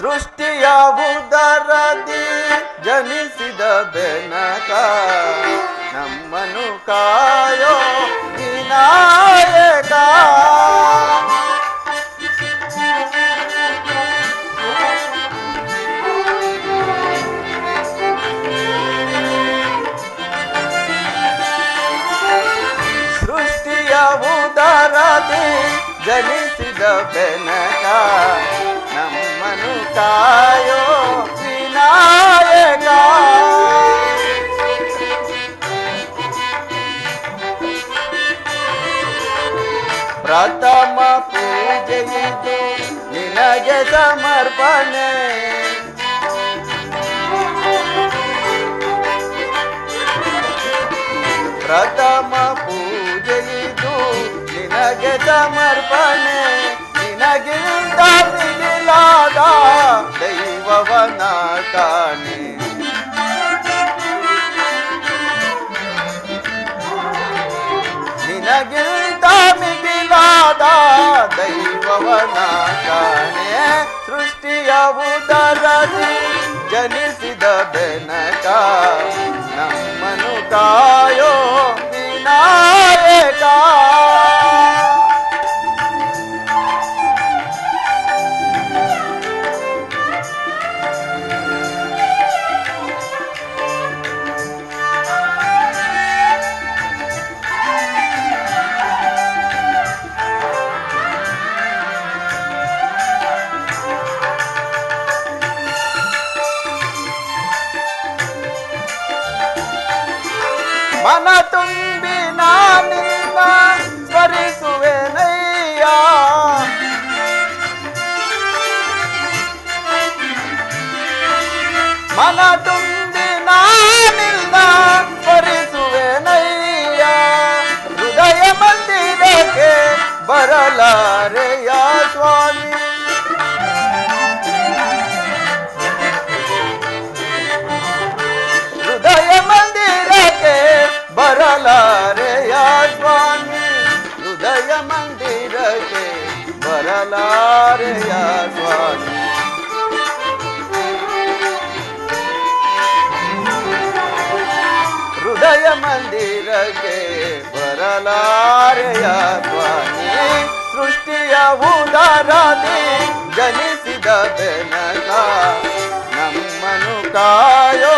ಸೃಷ್ಟಿಯ ಉದರದಿ ಜನಿಸಿದ ಬೆನಕ ನಮ್ಮನು ಕಾಯೋ ವಿನಾಯಕ ಸೃಷ್ಟಿಯ ಉದರದಿ ಜನಿಸಿದ ಬೆನಕ प्रथम पूजयितु पूज समर्पणे। ದೈವವನ ಕಾಣೆ ನಿನಗಿಂತ ಮಿಗಿಲಾದ ದೈವವನ ಕಾಣೆ ಸೃಷ್ಟಿಯ ಉದರದಿ ಜನಿಸಿದ ಬೆನಕ ನಮ್ಮನು ಕಾಯೋ ವಿನಾಯಕ ಮನ ತುಂಬಿ ನಾನಿನ್ನ ಸ್ಮರಿಸುವೆನಯ್ಯ ಮನ ತುಂಬಿ ನಾನಿನ್ನ ಸ್ಮರಿಸುವೆನಯ್ಯ ಹೃದಯ ಮಂದಿರಕ್ಕೆ ಬರಲಾರೆಯ ಬರಲಾರೆಯ ಸ್ವಾಮಿ ಹೃದಯ ಮಂದಿರಕ್ಕೆ ಬರಲಾರೆಯ ಸ್ವಾಮಿ ಸೃಷ್ಟಿಯ ಉದಾರದಿ ಜನಿಸಿದ ಬೆನಕ ನಮ್ಮನು ಕಾಯೋ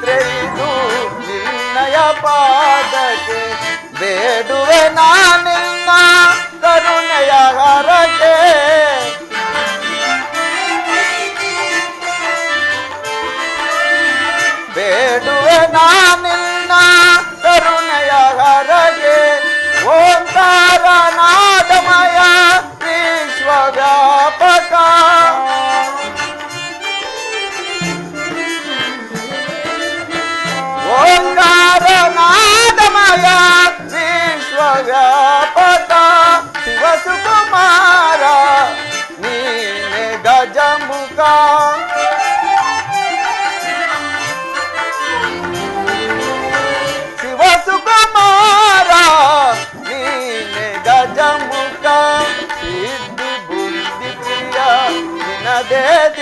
ಪತ್ರ ಇದು ನಿರ್ಣಯ ಪಾದಕ್ಕೆ ಬೇಡುವೆ ನಾನಿನ್ನ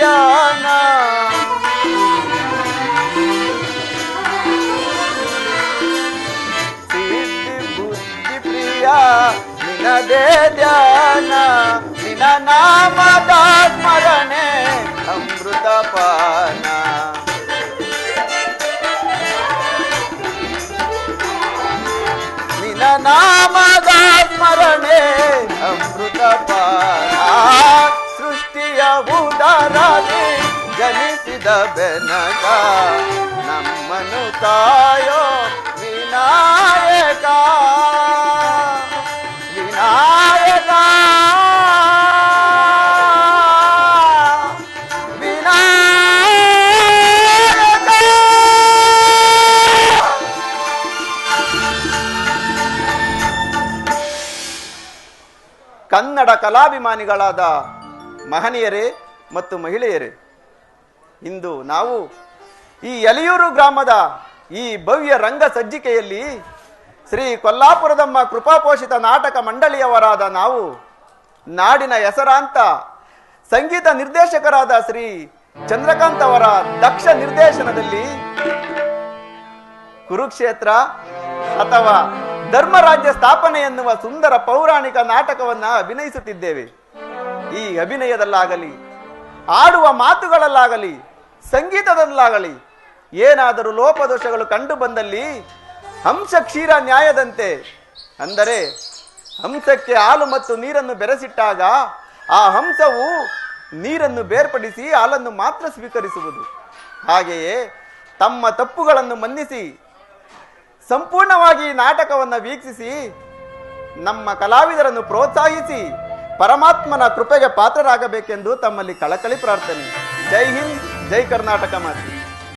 জানা সিদ্ধি বুদ্ধি প্রিয়া মিনা দে জানা ಬೆನಕ ನಮ್ಮನು ತಾಯೋ ವಿನಾಯಕ. ವಿನಾಯಕ. ಕನ್ನಡ ಕಲಾಭಿಮಾನಿಗಳಾದ ಮಹನೀಯರೇ ಮತ್ತು ಮಹಿಳೆಯರೇ ಇಂದು ನಾವು ಈ ಯಲಿಯೂರು ಗ್ರಾಮದ ಈ ಭವ್ಯ ರಂಗ ಸಜ್ಜಿಕೆಯಲ್ಲಿ ಶ್ರೀ ಕೊಲ್ಲಾಪುರದಮ್ಮ ಕೃಪಾಪೋಷಿತ ನಾಟಕ ಮಂಡಳಿಯವರಾದ ನಾವು, ನಾಡಿನ ಹೆಸರಾಂತ ಸಂಗೀತ ನಿರ್ದೇಶಕರಾದ ಶ್ರೀ ಚಂದ್ರಕಾಂತ್ ಅವರ ದಕ್ಷ ನಿರ್ದೇಶನದಲ್ಲಿ ಕುರುಕ್ಷೇತ್ರ ಅಥವಾ ಧರ್ಮರಾಜ್ಯ ಸ್ಥಾಪನೆ ಎನ್ನುವ ಸುಂದರ ಪೌರಾಣಿಕ ನಾಟಕವನ್ನ ಅಭಿನಯಿಸುತ್ತಿದ್ದೇವೆ. ಈ ಅಭಿನಯದಲ್ಲಾಗಲಿ, ಆಡುವ ಮಾತುಗಳಲ್ಲಾಗಲಿ ಸಂಗೀತದಲ್ಲಾಗಲಿ, ಏನಾದರೂ ಲೋಪದೋಷಗಳು ಕಂಡು ಬಂದಲ್ಲಿ ಹಂಸ ಕ್ಷೀರ ನ್ಯಾಯದಂತೆ, ಅಂದರೆ ಹಂಸಕ್ಕೆ ಹಾಲು ಮತ್ತು ನೀರನ್ನು ಬೆರೆಸಿಟ್ಟಾಗ ಆ ಹಂಸವು ನೀರನ್ನು ಬೇರ್ಪಡಿಸಿ ಹಾಲನ್ನು ಮಾತ್ರ ಸ್ವೀಕರಿಸುವುದು. ಹಾಗೆಯೇ ತಮ್ಮ ತಪ್ಪುಗಳನ್ನು ಮನ್ನಿಸಿ, ಸಂಪೂರ್ಣವಾಗಿ ನಾಟಕವನ್ನು ವೀಕ್ಷಿಸಿ, ನಮ್ಮ ಕಲಾವಿದರನ್ನು ಪ್ರೋತ್ಸಾಹಿಸಿ, ಪರಮಾತ್ಮನ ಕೃಪೆಗೆ ಪಾತ್ರರಾಗಬೇಕೆಂದು ತಮ್ಮಲ್ಲಿ ಕಳಕಳಿ ಪ್ರಾರ್ಥನೆ. ಜೈ ಹಿಂದ್. ಜೈ ಕರ್ನಾಟಕ ಮಾತೆ.